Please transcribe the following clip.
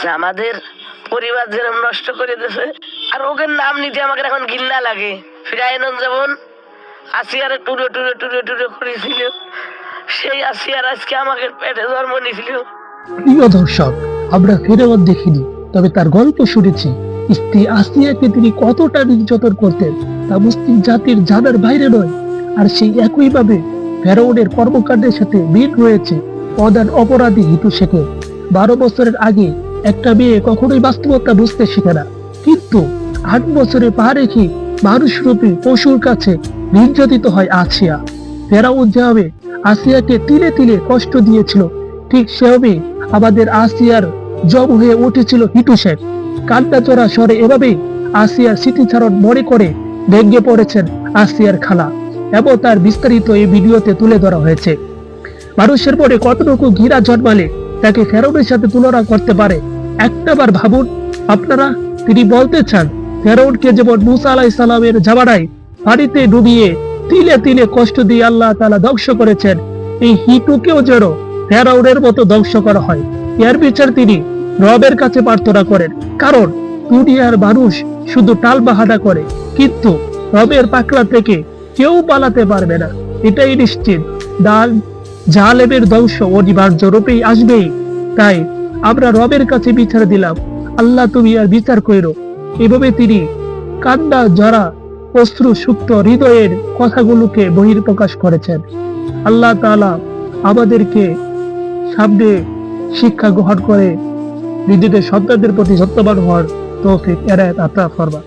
যে আমাদের পরিবার যেরকম নষ্ট করে দিয়েছে, আর ওকে নাম নিতে আমাকে এখন ঘিন্না লাগে। ফিরাইনন যেমন আসিয়ারে টুরে টুরে টুরে টুরে করেছিল, সেই আসিয়ার আজকে আমাকে পেটে জন্ম নিয়েছিল। প্রিয় দর্শক, আমরা ফেরাওয়াত দেখিনি, তবে তার গল্প শুনেছি। স্ত্রী আসিয়াকে তিনি কতটা নির্যাতন করতেন, তা মুসলিম জাতির জানার বাইরে নয়। আর সেই একইভাবে ফেরাউনের কর্মকাণ্ডের সাথে মিল রয়েছে প্রধান অপরাধী হিটু শেখের বারো বছরের আগে একটা মেয়ে কখনোই বাস্তবতা বুঝতে শিখে না। কিন্তু আট বছরে পা রেখে মানুষরূপী পশুর কাছে নির্যাতিত হয় আসিয়া। ফেরাউন যেভাবে আসিয়াকে তিলে তিলে কষ্ট দিয়েছিল, ঠিক সেভাবেই আমাদের আসিয়ার জব হয়ে উঠেছিল হিটু শেখ কান্না চড়া স্বরে এভাবেই আসিয়ার স্মৃতিচারণ মনে করে ভেঙে পড়েছেন আসিয়ার খালা। এবং তার বিস্তারিত এই ভিডিওতে তুলে ধরা হয়েছে। মানুষের মনে কতটুকু ঘৃণা জন্মালে তাকে ফেরাউনের সাথে তুলনা করতে পারে একটাবার ভাবুন, আপনারা তিনি বলতে চান ফেরাউনকে যেমন মুসা আলাই সালামের জামানায় পানিতে ডুবিয়ে তিলে তিলে কষ্ট দিয়ে আল্লাহ তালা ধ্বংস করেছেন, এই হিটুকেও যেন ফেরাউনের মতো ধ্বংস করা হয়। এর বিচার তিনি রবের কাছে প্রার্থনা করেন, কারণ দুনিয়ার মানুষ শুধু টাল বাহানা করে, কিন্তু রবের পাকড়া থেকে কেউ পালাতে পারবে না, এটাই নিশ্চিত। ডাল জালেমের ধ্বংস অনিবার্য রূপেই আসবেই, তাই আমরা রবের কাছে বিচার দিলাম। আল্লাহ তুমি আর বিচার কইর। এভাবে তিনি কান্না জরা অশ্রু, সুপ্ত হৃদয়ের কথাগুলোকে বহির্প্রকাশ করেছেন। আল্লাহ তালা আমাদেরকে সামনে শিক্ষা গ্রহণ করে নিজেদের সন্তানদের প্রতি সত্যবান হওয়ার তৌফিক এরায়ত আত্মা ফরমা